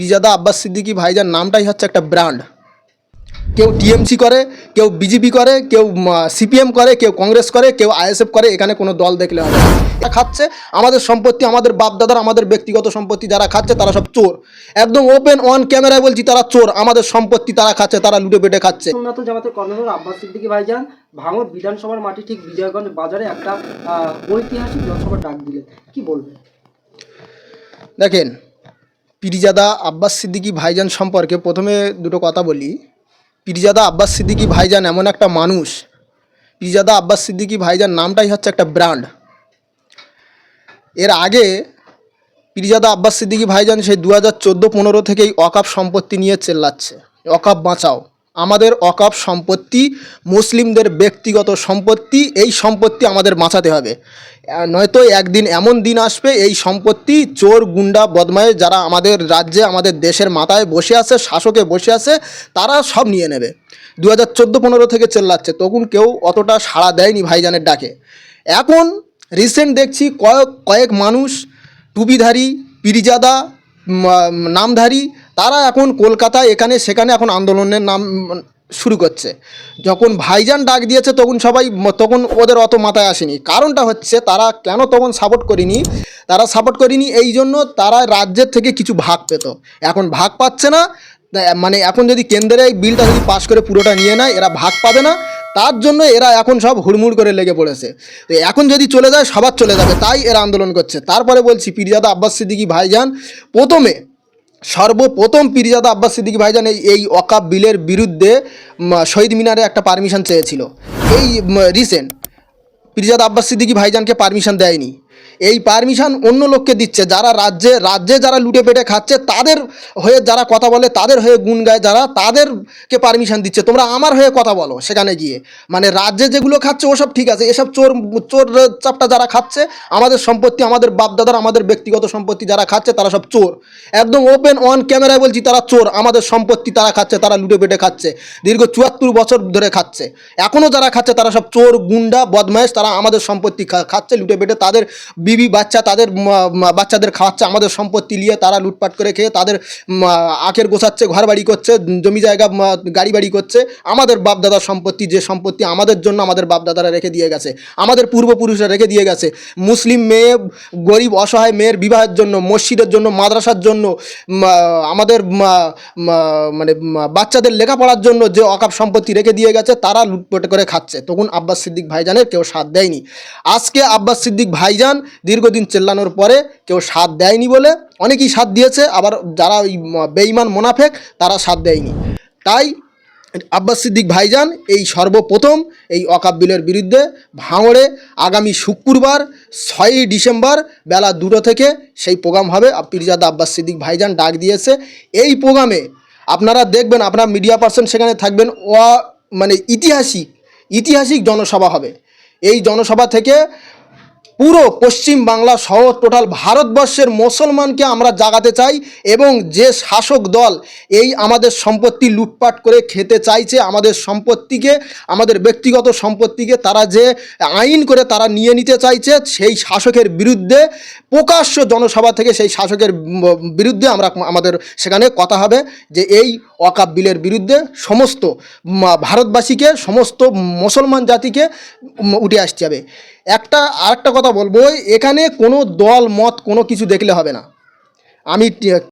পিজাদা আব্বাস সিদ্দিকী ভাইজান নামটাই হচ্ছে একটা ব্র্যান্ড। কেউ টিএমসি করে কেউ বিজেপি করে কেউ সিপিএম করে কেউ কংগ্রেস করে কেউ আইএসএফ করে এখানে কোনো দল দেখলে হবে খাচ্ছে আমাদের সম্পত্তি আমাদের বাপদাদার আমাদের ব্যক্তিগত সম্পত্তি যারা খাচ্ছে তারা সব চোর। একদম ওপেন অন ক্যামেরায় বলছি তারা চোর আমাদের সম্পত্তি তারা খাচ্ছে তারা লুটে পেটে খাচ্ছে। উন্নত জামাতের কর্ণধার আব্বাস সিদ্দিকী ভাইজান ভাঙড় বিধানসভার মাটি ঠিক বিজয়গঞ্জ বাজারে একটা ঐতিহাসিক জনসভার ডাক দিলেন। কি বলবেন? দেখেন পিরিজাদা আব্বাস সিদ্দিকী ভাইজান সম্পর্কে প্রথমে দুটো কথা বলি। পিরিজাদা আব্বাস সিদ্দিকী ভাইজান এমন একটা মানুষ। পিরিজাদা আব্বাস সিদ্দিকী ভাইজান নামটাই হচ্ছে একটা ব্র্যান্ড। এর আগে পিরিজাদা আব্বাস সিদ্দিকী ভাইজান সেই দু হাজার চোদ্দ পনেরো থেকেই অকাপ সম্পত্তি নিয়ে চেল্লাচ্ছে। অকাপ বাঁচাও। আমাদের অকাপ সম্পত্তি, মুসলিমদের ব্যক্তিগত সম্পত্তি, এই সম্পত্তি আমাদের বাঁচাতে হবে। নয়তো একদিন এমন দিন আসবে, এই সম্পত্তি চোর, গুন্ডা বদমায়ে যারা আমাদের রাজ্যে, আমাদের দেশের মাথায় বসে আছে, শাসকে বসে আছে, তারা সব নিয়ে নেবে। দু হাজার চোদ্দ পনেরো থেকে চেল্লাচ্ছে, তখন কেউ অতটা সাড়া দেয়নি ভাইজানের ডাকে। এখন রিসেন্ট দেখছি কয়েক কয়েক মানুষ টুপিধারী, পিরিজাদা নামধারী তারা এখন কলকাতায় এখানে সেখানে এখন আন্দোলনের নাম শুরু করছে। যখন ভাইজান ডাক দিয়েছে তখন সবাই তখন ওদের অত মাথায় আসেনি। কারণটা হচ্ছে তারা কেন তখন সাপোর্ট করেনি? তারা সাপোর্ট করেনি এই জন্য তারা রাজ্যের থেকে কিছু ভাগ পেত। এখন ভাগ পাচ্ছে না। মানে এখন যদি কেন্দ্রে এই বিলটা যদি পাশ করে পুরোটা নিয়ে নেয়, এরা ভাগ পাবে না। তার জন্য এরা এখন সব হুড়মুড় করে লেগে পড়েছে। তো এখন যদি চলে যায়, সবার চলে যাবে। তাই এরা আন্দোলন করছে। তারপরে বলছি, পিরিজাদা আব্বাস সিদ্দিকী ভাইজান প্রথমে সর্বপ্রথম পিরিজাদা আব্বাস সিদ্দিকী ভাইজান এই অকাপ বিলের বিরুদ্ধে শহীদ মিনারে একটা পারমিশন চেয়েছিল। এই রিসেন্ট পিরিজাদা আব্বাস সিদ্দিকি ভাইজানকে পারমিশন দেয়নি। এই পারমিশন অন্য লোককে দিচ্ছে। যারা রাজ্যে রাজ্যে যারা লুটে পেটে খাচ্ছে, তাদের হয়ে যারা কথা বলে, তাদের হয়ে গুণ গায় যারা, তাদেরকে পারমিশন দিচ্ছে। তোমরা আমার হয়ে কথা বলো সেখানে গিয়ে। মানে রাজ্যে যেগুলো খাচ্ছে, ওসব ঠিক আছে। এসব চোর চোর চাপটা যারা খাচ্ছে, আমাদের সম্পত্তি, আমাদের বাপদাদার, আমাদের ব্যক্তিগত সম্পত্তি যারা খাচ্ছে, তারা সব চোর। একদম ওপেন অন ক্যামেরায় বলছি, তারা চোর। আমাদের সম্পত্তি তারা খাচ্ছে, তারা লুটে পেটে খাচ্ছে। দীর্ঘ চুয়াত্তর বছর ধরে খাচ্ছে। এখনও যারা খাচ্ছে, তারা সব চোর, গুন্ডা বদমাইশ তারা আমাদের সম্পত্তি খাচ্ছে, লুটে পেটে, তাদের বিবি বাচ্চা তাদের বাচ্চাদের খাওয়াচ্ছে, আমাদের সম্পত্তি নিয়ে তারা লুটপাট করে খেয়ে তাদের আখের গোছাচ্ছে ঘর বাড়ি করছে, জমি জায়গা গাড়ি বাড়ি করছে। আমাদের বাপদাদার সম্পত্তি, যে সম্পত্তি আমাদের জন্য আমাদের বাপদাদারা রেখে দিয়ে গেছে, আমাদের পূর্বপুরুষরা রেখে দিয়ে গেছে। মুসলিম মেয়ে, গরিব, অসহায় মেয়ের বিবাহের জন্য, মসজিদের জন্য, মাদ্রাসার জন্য আমাদের মানে বাচ্চাদের লেখাপড়ার জন্য যে অকাপ সম্পত্তি রেখে দিয়ে গেছে, তারা লুটপট করে খাচ্ছে। তখন আব্বাস সিদ্দিক ভাইজানের কেউ সাথ দেয়নি। আজকে আব্বাস সিদ্দিক ভাইজান দীর্ঘদিন চেল্লানোর পরে কেউ সাথ দেয়নি বলে অনেকেই সাথ দিয়েছে, আবার যারা ওই বেঈমান মোনাফেক তারা সাথ দেয়নি। তাই আব্বাস সিদ্দিক ভাইজান এই সর্বপ্রথম এই অকাপ বিলের বিরুদ্ধে ভাঙড়ে আগামী শুক্রবার ছয়ই ডিসেম্বর বেলা দুটো থেকে সেই প্রোগ্রাম হবে। পীরজাদা আব্বাস সিদ্দিক ভাইজান ডাক দিয়েছে। এই প্রোগ্রামে আপনারা দেখবেন, আপনার মিডিয়া পার্সন সেখানে থাকবেন ও মানে ইতিহাসিক ইতিহাসিক জনসভা হবে। এই জনসভা থেকে পুরো পশ্চিম বাংলা সহ টোটাল ভারতবর্ষের মুসলমানকে আমরা জাগাতে চাই এবং যে শাসক দল এই আমাদের সম্পত্তি লুটপাট করে খেতে চাইছে, আমাদের সম্পত্তিকে, আমাদের ব্যক্তিগত সম্পত্তিকে তারা যে আইন করে তারা নিয়ে নিতে চাইছে, সেই শাসকের বিরুদ্ধে, প্রকাশ্য জনসভা থেকে সেই শাসকের বিরুদ্ধে আমরা আমাদের সেখানে কথা হবে যে এই অকাপ বিলের বিরুদ্ধে সমস্ত ভারতবাসীকে, সমস্ত মুসলমান জাতিকে উঠে আসতে হবে। একটা আরেকটা কথা বলব এখানে কোনো দল মত কোনো কিছু দেখলে হবে না। আমি